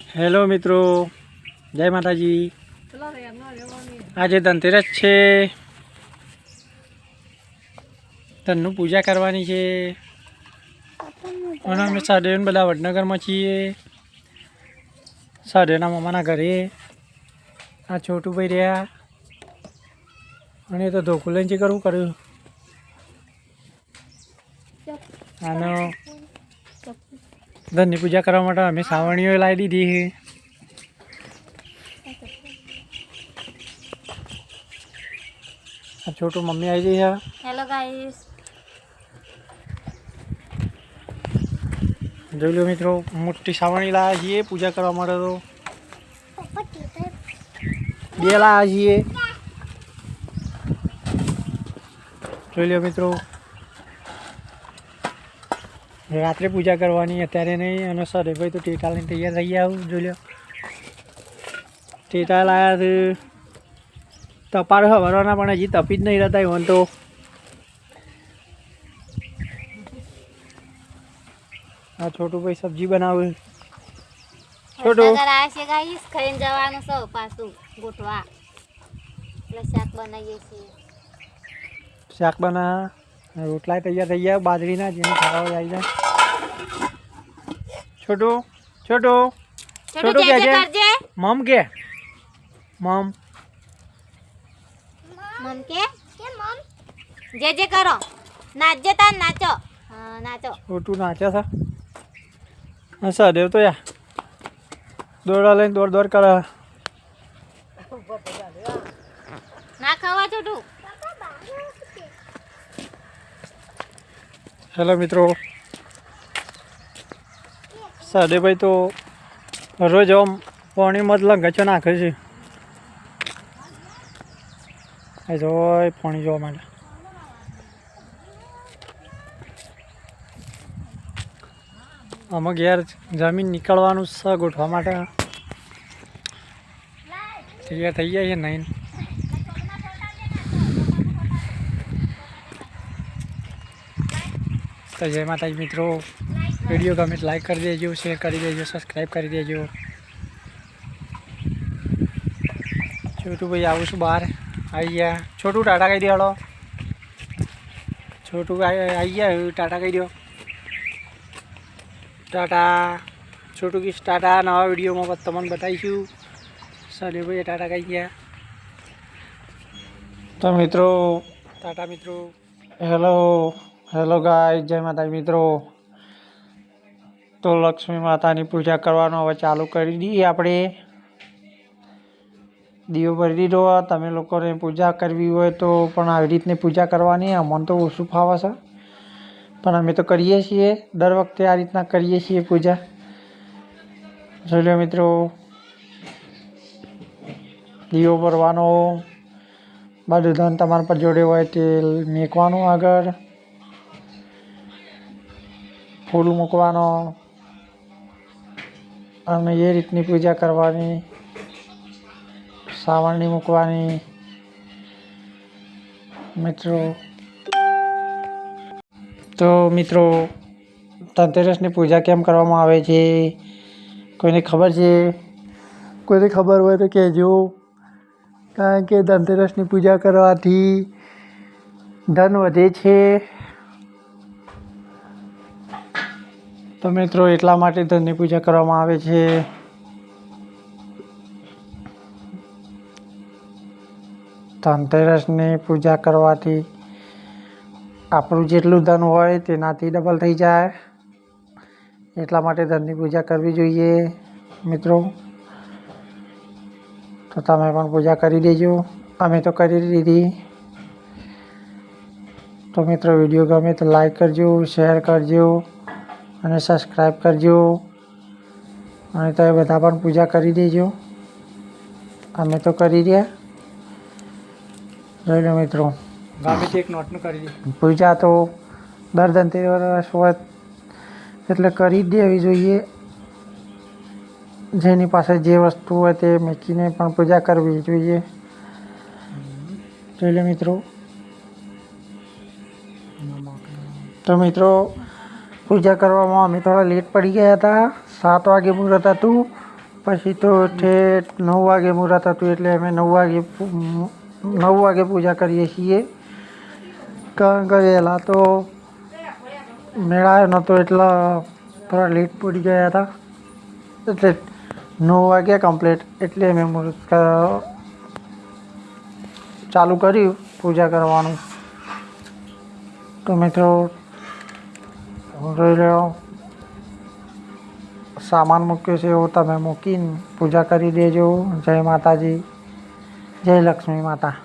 Hello મિત્રો, જય માતાજી. આજે ધનતેરસ છે. ધનનું પૂજા કરવાની છે. અને અમે સાડેન બધા વડનગરમાં છીએ. સાડેના મામાના ઘરે. આ છોટું ભાઈ રહ્યા. અને એ તો ધોકું લઈને કરવું કર્યું. આનો ધનની પૂજા કરવા માટે અમે સાવણીઓ લાવી દીધી છે. છોટું મમ્મી આવી ગઈ છે. હેલો ગાઈસ જોઈ લો મિત્રો મોટી સાવણી લાવ્યા છીએ પૂજા કરવા માટે તો. બે લાવ્યા છીએ. જોઈ લો મિત્રો રાત્રે પૂજા કરવાની અત્યારે નહીં અને સરે ભાઈ તો ટેટા લઈને તૈયાર થઈ ગયા આવું જોઈ લો ટેટા લાયા છે. તપાર હવારના પણ હજી તપી જ નહીં રહેતા એવન તો. આ છોટું ભાઈ સબ્જી બનાવે. છોટું. ખાઈને જવાનું સૌ પાછું ગોઠવા. શાક બનાવીએ છીએ. શાક બના. રોટલા તૈયાર થઈ ગયા બાજરીના જેને ખાવા આવી જાય. છોટું છોટું છોટું છોટું જે કે જે છે? કરજે મમ કે મમ મમ કે કે મમ જે જે કરો નાચજે તાર નાચો હા નાચો છોટું નાચે છે હા સદેવ તો યા દોડા લઈને દોડ દોડ કરે ના ખાવા છોટું હેલો મિત્રો સદેભાઈ તો રોજ આમ પાણીમાં જ લંગાચો નાખે છે. એ જોય પાણી જોવા માટે આમાં ઘેર જમીન નીકળવાનું છે ગોઠવા માટે તૈયાર થઈ જાય છે, નહીં. તો જય માતાજી મિત્રો. વીડિયો ગમે તો લાઈક કરી દેજો શેર કરી દેજો સબસ્ક્રાઈબ કરી દેજો. છોટું ભાઈ આવું છું બહાર. આવી ગયા. છોટું ટાટા કહી દેવાડો છોટું આઈ આવી ગયા ટાટા કહી દો. ટાટા. છોટું કીશ ટાટા નવા વિડીયોમાં તમને બતાવીશું. સરે ભાઈ ટાટા કહી ગયા. તો મિત્રો ટાટા મિત્રો. હેલો. હેલો ગાય જય માતાજી મિત્રો. તો લક્ષ્મી માતાની પૂજા કરવાનું હવે ચાલુ કરી દઈએ આપણે. દીવો ભરી દીધો, તમે લોકોને પૂજા કરવી હોય તો પણ આવી રીતની પૂજા કરવાની, અમને તો ઓછું ફાવે છે. પણ અમે તો કરીએ છીએ, દર વખતે આ રીતના કરીએ છીએ પૂજા. જોઈ મિત્રો. દીવો ભરવાનો બધું ધન તમારા પર જોડે હોય તે મેકવાનું આગળ. ફૂલ મૂકવાનો. અને એ રીતની પૂજા કરવાની. સાવરણી મૂકવાની. મિત્રો. તો મિત્રો, ધનતેરસની પૂજા કેમ કરવામાં આવે છે? કોઈને ખબર છે? કોઈને ખબર હોય તો કહેજો. કારણ કે ધનતેરસની પૂજા કરવાથી ધન વધે છે. તો મિત્રો, એટલા માટે ધનની પૂજા કરવામાં આવે છે. ધનતેરસની પૂજા કરવાથી આપણું જેટલું ધન હોય તેનાથી ડબલ થઈ જાય. એટલા માટે ધનની પૂજા કરવી જોઈએ, મિત્રો. તો તમે પણ પૂજા કરી દેજો. અમે તો કરી દીધી. તો મિત્રો, વીડિયો ગમે તો લાઈક કરજો, શેર કરજો. અને સબસ્ક્રાઈબ કરજો. અને તમે બધા પણ પૂજા કરી દેજો. અમે તો કરી રહ્યા. જોઈ લો મિત્રો. ગમે એક નોટનું કરી દે. પૂજા તો દર ધનતેરસ હોય એટલે કરી જ દેવી જોઈએ. જેની પાસે જે વસ્તુ હોય તે મેકીને પણ પૂજા કરવી જોઈએ. જોઈ લો મિત્રો. તો મિત્રો પૂજા કરવામાં અમે થોડા લેટ પડી ગયા હતા. સાત વાગે મુહૂર્ત હતું. પછી તો ઠેઠ નવ વાગે મુહૂર્ત હતું એટલે અમે નવ વાગે નવ વાગે પૂજા કરીએ છીએ. કારણ કે વહેલા તો મેળાયો નહોતો એટલે થોડા લેટ પડી ગયા હતા. એટલે નવ વાગે કમ્પ્લીટ એટલે અમે મુહૂર્ત ચાલુ કર્યું પૂજા કરવાનું. તો મિત્રો જોઈ લો સામાન મૂક્યો છે એવો તમે મૂકીને પૂજા કરી દેજો. જય માતાજી. જય લક્ષ્મી માતા.